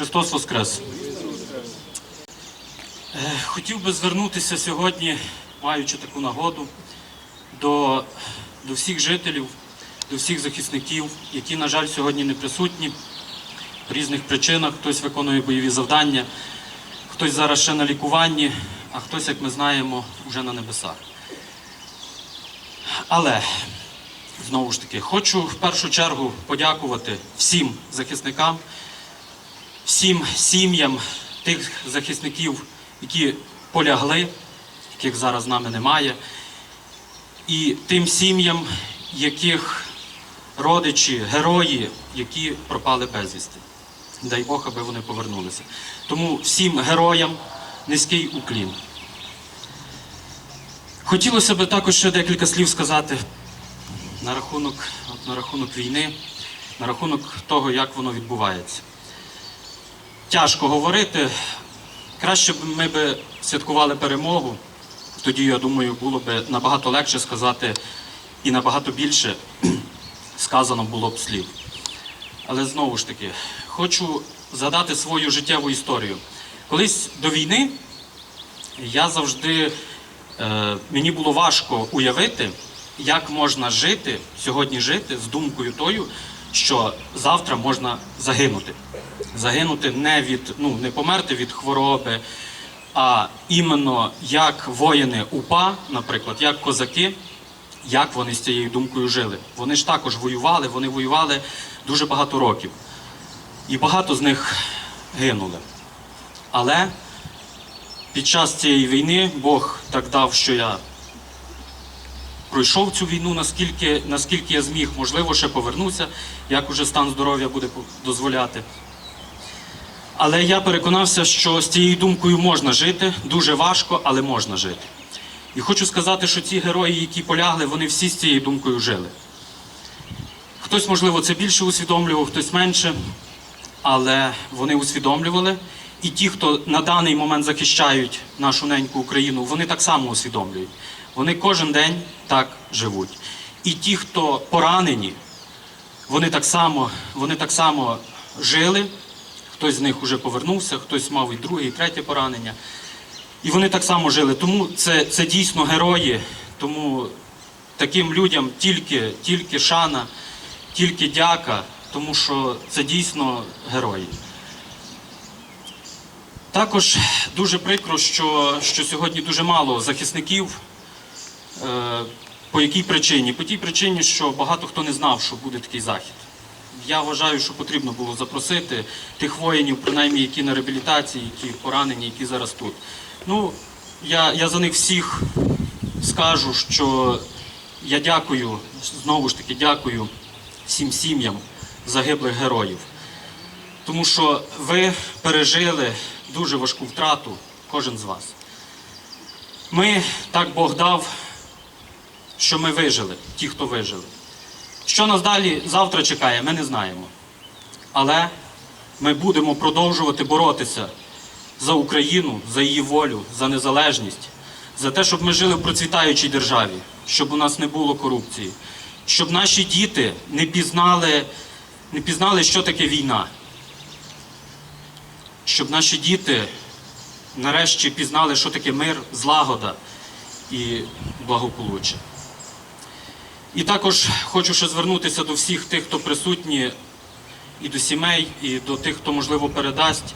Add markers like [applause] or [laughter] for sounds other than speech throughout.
Христос Воскрес! Е, Хотів би звернутися сьогодні, маючи таку нагоду, до, до всіх жителів, до всіх захисників, які, на жаль, сьогодні не присутні по різних причинах. Хтось виконує бойові завдання, хтось зараз ще на лікуванні, а хтось, як ми знаємо, вже на небесах. Але знову ж таки, хочу в першу чергу подякувати всім захисникам, всім сім'ям тих захисників, які полягли, яких зараз з нами немає, і тим сім'ям, яких родичі, герої, які пропали безвісти. Дай Бог, аби вони повернулися. Тому всім героям низький уклін. Хотілося б також ще декілька слів сказати на рахунок, на рахунок війни, на рахунок того, як воно відбувається. Тяжко говорити. Краще б ми би святкували перемогу. Тоді, я думаю, було б набагато легше сказати і набагато більше [clears throat] сказано було б слів. Але знову ж таки, хочу згадати свою життєву історію. Колись до війни я завжди е, мені було важко уявити, як можна жити, сьогодні жити з думкою тою, що завтра можна загинути. Загинути не від, ну, не померти від хвороби, а іменно як воїни УПА, наприклад, як козаки, як вони з цією думкою жили. Вони ж також воювали, вони воювали дуже багато років. І багато з них гинули. Але під час цієї війни Бог так дав, що я пройшов цю війну, наскільки, наскільки я зміг, можливо, ще повернуся, як уже стан здоров'я буде дозволяти. Але я переконався, що з цією думкою можна жити, дуже важко, але можна жити. І хочу сказати, що ці герої, які полягли, вони всі з цією думкою жили. Хтось, можливо, це більше усвідомлював, хтось менше, але вони усвідомлювали. І ті, хто на даний момент захищають нашу неньку Україну, вони так само усвідомлюють. Вони кожен день так живуть. І ті, хто поранені, вони так само, вони так само жили. Хтось з них вже повернувся, хтось мав і друге, і третє поранення. І вони так само жили. Тому це, це дійсно герої. Тому таким людям тільки, тільки шана, тільки дяка, тому що це дійсно герої. Також дуже прикро, що, що сьогодні дуже мало захисників. Е, по якій причині? По тій причині, що багато хто не знав, що буде такий захід. Я вважаю, що потрібно було запросити тих воїнів, принаймні, які на реабілітації, які поранені, які зараз тут. Ну, я, я за них всіх скажу, що я дякую, знову ж таки, дякую всім сім'ям загиблих героїв. Тому що ви пережили дуже важку втрату, кожен з вас. Ми так Бог дав, що ми вижили, ті, хто вижили. Що нас далі завтра чекає, ми не знаємо. Але ми будемо продовжувати боротися за Україну, за її волю, за незалежність, за те, щоб ми жили в процвітаючій державі, щоб у нас не було корупції, щоб наші діти не пізнали, не пізнали, що таке війна. Щоб наші діти нарешті пізнали, що таке мир, злагода і благополуччя. І також хочу ще звернутися до всіх тих, хто присутні, і до сімей, і до тих, хто, можливо, передасть.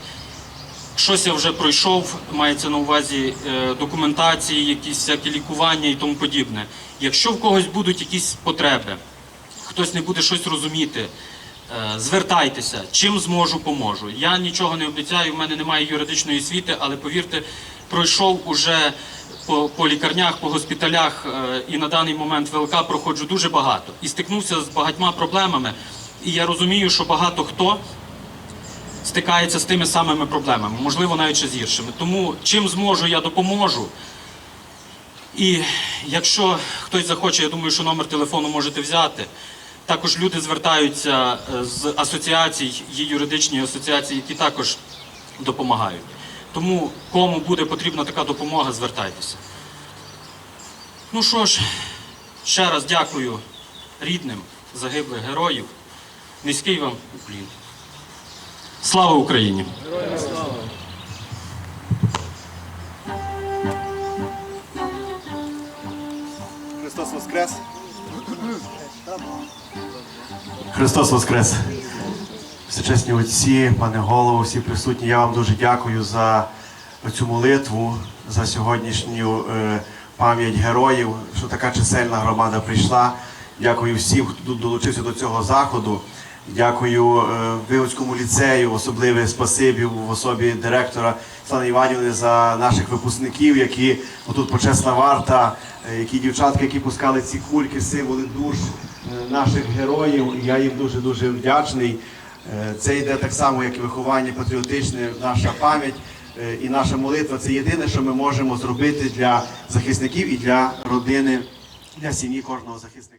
Щось я вже пройшов, мається на увазі е, документації, якісь всякі лікування і тому подібне. Якщо в когось будуть якісь потреби, хтось не буде щось розуміти, е, звертайтеся, чим зможу, поможу. Я нічого не обіцяю, в мене немає юридичної освіти, але повірте, пройшов уже по, по лікарнях, по госпіталях е, і на даний момент ВЛК проходжу дуже багато. І стикнувся з багатьма проблемами. І я розумію, що багато хто стикається з тими самими проблемами, можливо, навіть ще з гіршими. Тому чим зможу, я допоможу. І якщо хтось захоче, я думаю, що номер телефону можете взяти. Також люди звертаються е, з асоціацій, є юридичні асоціації, які також допомагають. Тому кому буде потрібна така допомога, звертайтеся. Ну що ж, ще раз дякую рідним загиблих героїв. Низький вам уклін. Слава Україні! Христос Воскрес! Христос Воскрес! Всечесні отці, пане голово, всі присутні, я вам дуже дякую за цю молитву, за сьогоднішню е, пам'ять героїв, що така чисельна громада прийшла. Дякую всім, хто долучився до цього заходу. Дякую е, Вигодському ліцею, особливе спасибі в особі директора Слани Іванівни за наших випускників, які отут почесна варта, е, які дівчатки, які пускали ці кульки, символи душ наших героїв. Я їм дуже дуже вдячний. Е, Це йде так само, як виховання патріотичне, наша пам'ять е, і наша молитва. Це єдине, що ми можемо зробити для захисників і для родини, для сім'ї кожного захисника.